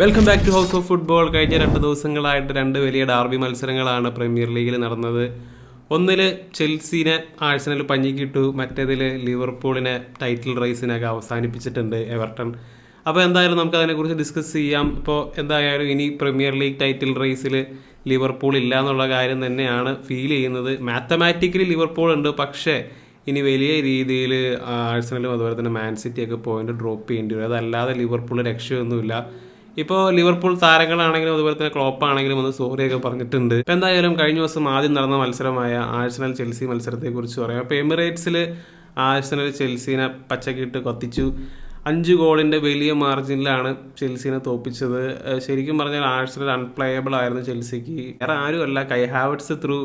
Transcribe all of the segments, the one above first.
Welcome back to house of football കഴിഞ്ഞ രണ്ട് ദിവസങ്ങളായിട്ട് രണ്ട് വലിയ ഡാർബി മത്സരങ്ങളാണ് പ്രീമിയർ ലീഗിൽ നടന്നത്. ഒന്നിൽ ചെൽസീനെ ആഴ്സണൽ പഞ്ഞിക്കിട്ടു മറ്റേതിൽ ലിവർപൂളിനെ ടൈറ്റിൽ റേസിനൊക്കെ അവസാനിപ്പിച്ചിട്ടുണ്ട് എവർട്ടൺ. അപ്പോൾ എന്തായാലും നമുക്ക് അതിനെക്കുറിച്ച് ഡിസ്കസ് ചെയ്യാം. ഇപ്പോൾ എന്തായാലും ഇനി പ്രീമിയർ ലീഗ് ടൈറ്റിൽ റേസിൽ ലിവർപൂൾ ഇല്ല എന്നുള്ള കാര്യം തന്നെയാണ് ഫീൽ ചെയ്യുന്നത്. മാത്തമാറ്റിക്കലി ലിവർപൂൾ ഉണ്ട്. പക്ഷേ ഇനി വലിയ രീതിയിൽ ആഴ്സണലും അതുപോലെ തന്നെ മാൻ സിറ്റിയൊക്കെ പോയിന്റ് ഡ്രോപ്പ് ചെയ്യേണ്ടി വരും. അതല്ലാതെ ലിവർപൂൾ രക്ഷയൊന്നുമില്ല. ഇപ്പോൾ ലിവർപൂൾ താരങ്ങളാണെങ്കിലും അതുപോലെ തന്നെ ക്ലോപ്പ് ആണെങ്കിലും ഒന്ന് സോറിയൊക്കെ പറഞ്ഞിട്ടുണ്ട്. ഇപ്പം എന്തായാലും കഴിഞ്ഞ ദിവസം ആദ്യം നടന്ന മത്സരമായ ആഴ്സണൽ ചെൽസി മത്സരത്തെക്കുറിച്ച് പറയാം. അപ്പോൾ എമിറേറ്റ്സിൽ ആഴ്സണൽ ചെൽസീനെ പച്ചക്കിട്ട് കത്തിച്ചു. അഞ്ച് ഗോളിന്റെ വലിയ മാർജിനിലാണ് ചെൽസീനെ തോപ്പിച്ചത്. ശരിക്കും പറഞ്ഞാൽ ആഴ്സണൽ അൺപ്ലേയബിൾ ആയിരുന്നു ചെൽസിക്ക്. വേറെ ആരുമല്ല. Kai Havertz through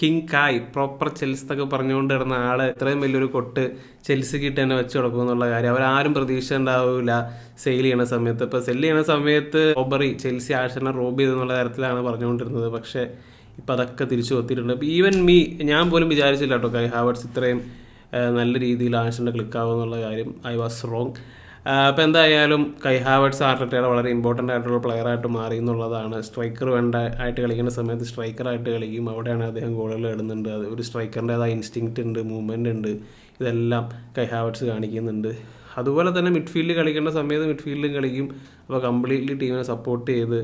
king Kai proper Chelsea എന്നൊക്കെ പറഞ്ഞുകൊണ്ട് കിടന്ന ആൾ ഇത്രയും വലിയൊരു കൊട്ട് ചെൽസ് കിട്ടി തന്നെ വെച്ച് കൊടുക്കും എന്നുള്ള കാര്യം. അവരാരും പ്രതീക്ഷ ഉണ്ടാവില്ല സെയിൽ ചെയ്യണ സമയത്ത്. ഇപ്പോൾ സെയിൽ ചെയ്യണ സമയത്ത് ഓബറി ചെൽസി ആഴ്സണൽ റോബ് ചെയ്തെന്നുള്ള കാര്യത്തിലാണ് പറഞ്ഞുകൊണ്ടിരുന്നത്. പക്ഷേ ഇപ്പം അതൊക്കെ തിരിച്ചു കൊത്തിയിട്ടുണ്ട്. ഈവൻ മീ ഞാൻ പോലും വിചാരിച്ചില്ല കേട്ടോ കൈ ഹാവർട്സ് ഇത്രയും നല്ല രീതിയിൽ ആഴ്സണൽ ക്ലിക്കാവും എന്നുള്ള കാര്യം. ഐ വാസ് റോങ് അപ്പോൾ എന്തായാലും കൈ ഹാവർട്സ് വളരെ ഇമ്പോർട്ടന്റ് ആയിട്ടുള്ള പ്ലെയർ ആയിട്ട് മാറി എന്നുള്ളതാണ്. സ്ട്രൈക്കർ വേണ്ട ആയിട്ട് കളിക്കുന്ന സമയത്ത് സ്ട്രൈക്കർ ആയിട്ട് കളിക്കും. അവിടെയാണ് അദ്ദേഹം ഗോളുകൾ ഇടുന്നുണ്ട്. അത് ഒരു സ്ട്രൈക്കറിന്റെതായ ഇൻസ്റ്റിങ്ക്റ്റ് ഉണ്ട് മൂവ്മെന്റ് ഉണ്ട്. ഇതെല്ലാം കൈ ഹാവർട്സ് കാണിക്കുന്നുണ്ട്. അതുപോലെ തന്നെ മിഡ്ഫീൽഡിൽ കളിക്കേണ്ട സമയത്ത് മിഡ്ഫീൽഡിലും കളിക്കും. അപ്പോൾ കംപ്ലീറ്റ്ലി ടീമിനെ സപ്പോർട്ട് ചെയ്ത്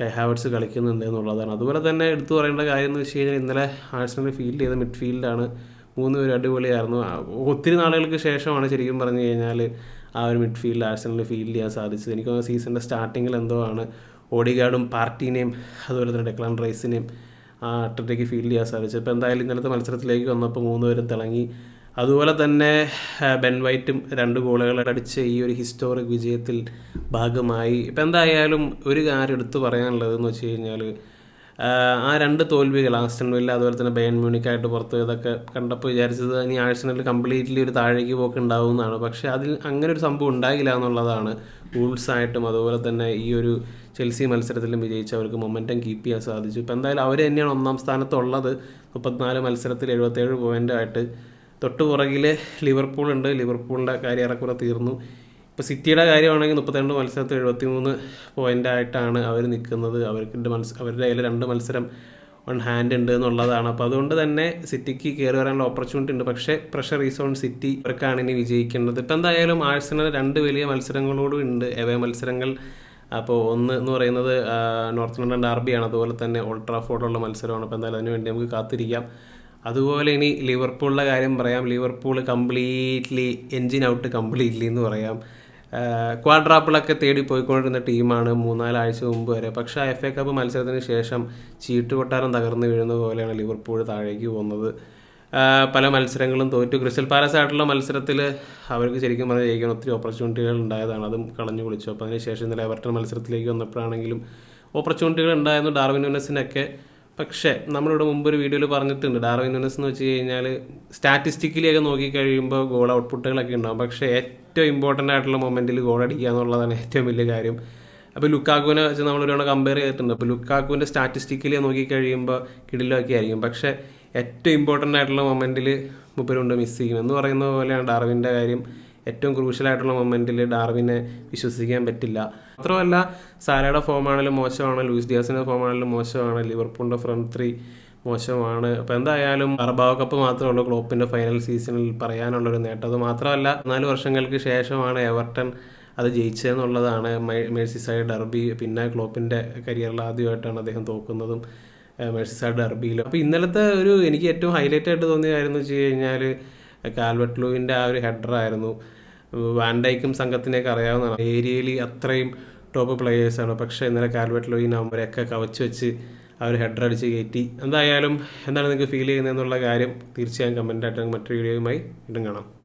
കൈ ഹാവർട്സ് കളിക്കുന്നുണ്ട് എന്നുള്ളതാണ്. അതുപോലെ തന്നെ എടുത്തു പറയേണ്ട കാര്യം എന്ന് വെച്ച് കഴിഞ്ഞാൽ ഇന്നലെ ആഴ്സണൽ ഫീൽഡ് ചെയ്ത മിഡ്ഫീൽഡാണ് മൂന്ന് പേര് അടിപൊളിയായിരുന്നു. ഒത്തിരി നാളുകൾക്ക് ശേഷമാണ് ശരിക്കും പറഞ്ഞു കഴിഞ്ഞാൽ ആ ഒരു മിഡ്ഫീൽഡ് ആഴ്സണലിന് ഫീൽഡ് ചെയ്യാൻ സാധിച്ചത്. എനിക്ക് തോന്നുന്നു സീസണിന്റെ സ്റ്റാർട്ടിങ്ങിൽ എന്തോ ആണ് ഓഡിഗാർഡും പാർട്ടീനെയും അതുപോലെ തന്നെ ഡെക്ലാൻ റൈസിനെയും ആ അട്ടത്തേക്ക് ഫീൽഡ് ചെയ്യാൻ സാധിച്ചു ഇപ്പോൾ എന്തായാലും ഇന്നലത്തെ മത്സരത്തിലേക്ക് വന്നപ്പോൾ മൂന്ന് പേരും തിളങ്ങി. അതുപോലെ തന്നെ ബെൻ വൈറ്റും രണ്ട് ഗോളുകൾ അടിച്ച ഈ ഒരു ഹിസ്റ്റോറിക് വിജയത്തിൽ ഭാഗമായി. ഇപ്പം എന്തായാലും ഒരു കാര്യം എടുത്തു പറയാനുള്ളതെന്ന് വെച്ച് കഴിഞ്ഞാൽ ആ രണ്ട് തോൽവികൾ ആസ്റ്റൺ വില്ല അതുപോലെ തന്നെ ബയൺ മ്യൂണിക്കായിട്ട് പുറത്തു ഇതൊക്കെ കണ്ടപ്പോൾ വിചാരിച്ചത് ഇനി ആഴ്സണൽ കംപ്ലീറ്റ്ലി ഒരു താഴേക്ക് പോക്ക് ഉണ്ടാവും എന്നാണ്. പക്ഷേ അതിൽ അങ്ങനെ ഒരു സംഭവം ഉണ്ടായില്ല എന്നുള്ളതാണ് വൂൾസ് ആയിട്ടും അതുപോലെ തന്നെ ഈ ഒരു ചെൽസി മത്സരത്തിലും വിജയിച്ച് അവർക്ക് മൊമെന്റം കീപ്പ് ചെയ്യാൻ സാധിച്ചു. ഇപ്പം എന്തായാലും അവർ തന്നെയാണ് ഒന്നാം സ്ഥാനത്തുള്ളത്. മുപ്പത്തിനാല് മത്സരത്തിൽ എഴുപത്തേഴ് പോയിന്റായിട്ട് തൊട്ട് പുറകിൽ ലിവർപൂൾ ഉണ്ട് ലിവർപൂളിന്റെ കാര്യം ഏറെക്കുറെ തീർന്നു. ഇപ്പോൾ സിറ്റിയുടെ കാര്യമാണെങ്കിൽ മുപ്പത്തിരണ്ട് മത്സരത്തിൽ എഴുപത്തി മൂന്ന് പോയിന്റായിട്ടാണ് അവർ നിൽക്കുന്നത്. അവർക്ക് മത്സ അവരുടെ കയ്യിൽ രണ്ട് മത്സരം വൺ ഹാൻഡ് ഉണ്ട് എന്നുള്ളതാണ്. അപ്പോൾ അതുകൊണ്ട് തന്നെ സിറ്റിക്ക് കയറി വരാനുള്ള ഓപ്പർച്യൂണിറ്റി ഉണ്ട്. പക്ഷേ പ്രഷർ ഈസ് ഓൺ സിറ്റി അവർക്കാണ് ഇനി വിജയിക്കേണ്ടത്. ഇപ്പം എന്തായാലും ആഴ്സണൽ രണ്ട് വലിയ മത്സരങ്ങളോടും ഉണ്ട്. എവേ മത്സരങ്ങൾ അപ്പോൾ ഒന്ന് എന്ന് പറയുന്നത് നോർത്ത് ലണ്ടൻ ഡാർബിയാണ് അതുപോലെ തന്നെ ഓൾട്രാഫോർഡുള്ള മത്സരമാണ്. അപ്പോൾ എന്തായാലും അതിന് വേണ്ടി നമുക്ക് കാത്തിരിക്കാം. അതുപോലെ ഇനി ലിവർപൂളിന്റെ കാര്യം പറയാം. Liverpool completely engine out completely എന്ന് പറയാം. ക്വാഡ്രാപ്പിളൊക്കെ തേടി പോയിക്കൊണ്ടിരുന്ന ടീമാണ് മൂന്നാലാഴ്ച മുമ്പ് വരെ. പക്ഷേ എഫ് എ കപ്പ് മത്സരത്തിന് ശേഷം ചീട്ടുകൊട്ടാരം തകർന്നു വീഴുന്ന പോലെയാണ് ലിവർപൂൾ താഴേക്ക് പോകുന്നത്. പല മത്സരങ്ങളും തോറ്റു. ക്രിസ്റ്റൽ പാലസ് ആയിട്ടുള്ള മത്സരത്തിൽ അവർക്ക് ശരിക്കും പറഞ്ഞാൽ ജയിക്കാൻ ഒത്തിരി ഓപ്പർച്യൂണിറ്റികൾ ഉണ്ടായതാണ്. അതും കളഞ്ഞു കുളിച്ചു അപ്പോൾ അതിനുശേഷം ഇന്നലെ എവർട്ടൺ മത്സരത്തിലേക്ക് വന്നപ്പോഴാണെങ്കിലും ഓപ്പർച്യൂണിറ്റികൾ ഉണ്ടായിരുന്നു. ഡാർവിൻ യൂനസിനൊക്കെ പക്ഷേ നമ്മളിവിടെ മുമ്പ് ഒരു വീഡിയോയിൽ പറഞ്ഞിട്ടുണ്ട്. ഡാർവിൻ നുനസ് എന്ന് വെച്ച് കഴിഞ്ഞാൽ സ്റ്റാറ്റിസ്റ്റിക്കലി ഒക്കെ നോക്കിക്കഴിയുമ്പോൾ ഗോൾ ഔട്ട്പുട്ടുകളൊക്കെ ഉണ്ടാകും പക്ഷേ ഏറ്റവും ഇമ്പോർട്ടന്റ് ആയിട്ടുള്ള മൊമെന്റിൽ ഗോൾ അടിക്കുക എന്നുള്ളതാണ് ഏറ്റവും വലിയ കാര്യം. അപ്പോൾ ലുക്കാക്കുവിനെ വെച്ച് നമ്മൾ ഒരുപാട് കമ്പയർ ചെയ്തിട്ടുണ്ട്. അപ്പോൾ ലുക്കാക്കുവിന്റെ സ്റ്റാറ്റിസ്റ്റിക്കലി നോക്കിക്കഴിയുമ്പോൾ കിടിലൊക്കെ ആയിരിക്കും. പക്ഷേ ഏറ്റവും ഇമ്പോർട്ടന്റ് ആയിട്ടുള്ള മൊമെന്റിൽ മുപ്പരുണ്ട് മിസ് ചെയ്യും എന്ന് പറയുന്ന പോലെയാണ് ഡാർവിന്റെ കാര്യം. ഏറ്റവും ക്രൂഷ്യലായിട്ടുള്ള മൊമെന്റിൽ ഡാർവിനെ വിശ്വസിക്കാൻ പറ്റില്ല. മാത്രമല്ല സാരയുടെ ഫോമാണെങ്കിലും മോശമാണ് ലൂയിസ് ഡിയാസിന്റെ ഫോമാണെങ്കിലും മോശമാണ് ലിവർപൂളിന്റെ ഫ്രണ്ട് ത്രീ മോശമാണ്. അപ്പോൾ എന്തായാലും അറബാവ് കപ്പ് മാത്രമേ ഉള്ളൂ ക്ലോപ്പിന്റെ ഫൈനൽ സീസണിൽ പറയാനുള്ളൊരു നേട്ടം. അത് മാത്രമല്ല നാല് വർഷങ്ങൾക്ക് ശേഷമാണ് എവർട്ടൺ അത് ജയിച്ചതെന്നുള്ളതാണ് മേഴ്സിസൈഡ് ഡർബി പിന്നെ ക്ലോപ്പിന്റെ കരിയറിൽ ആദ്യമായിട്ടാണ് അദ്ദേഹം തോക്കുന്നതും മേഴ്സിസൈഡ് ഡർബിയിലും. അപ്പോൾ ഇന്നലത്തെ ഒരു എനിക്ക് ഏറ്റവും ഹൈലൈറ്റ് ആയിട്ട് തോന്നിയ കാര്യം എന്ന് വെച്ച് കഴിഞ്ഞാൽ കാൽവെട്ട് ലൂവിന്റെ ആ ഒരു ഹെഡറായിരുന്നു വാൻഡൈക്കും സംഘത്തിനെയൊക്കെ അറിയാവുന്നതാണ്. ഏരിയയിൽ അത്രയും ടോപ്പ് പ്ലെയേഴ്സാണ് പക്ഷേ ഇന്നലെ കാൽവെട്ട് ലൂയിൻ അവരെയൊക്കെ കവച്ച് വെച്ച് ഒരു ഹെഡർ അടിച്ച് കയറ്റി. എന്തായാലും എന്താണ് നിങ്ങൾക്ക് ഫീൽ ചെയ്യുന്നതെന്നുള്ള കാര്യം തീർച്ചയായും കമന്റായിട്ട് മറ്റൊരു വീഡിയോയുമായി വീണ്ടും കാണാം.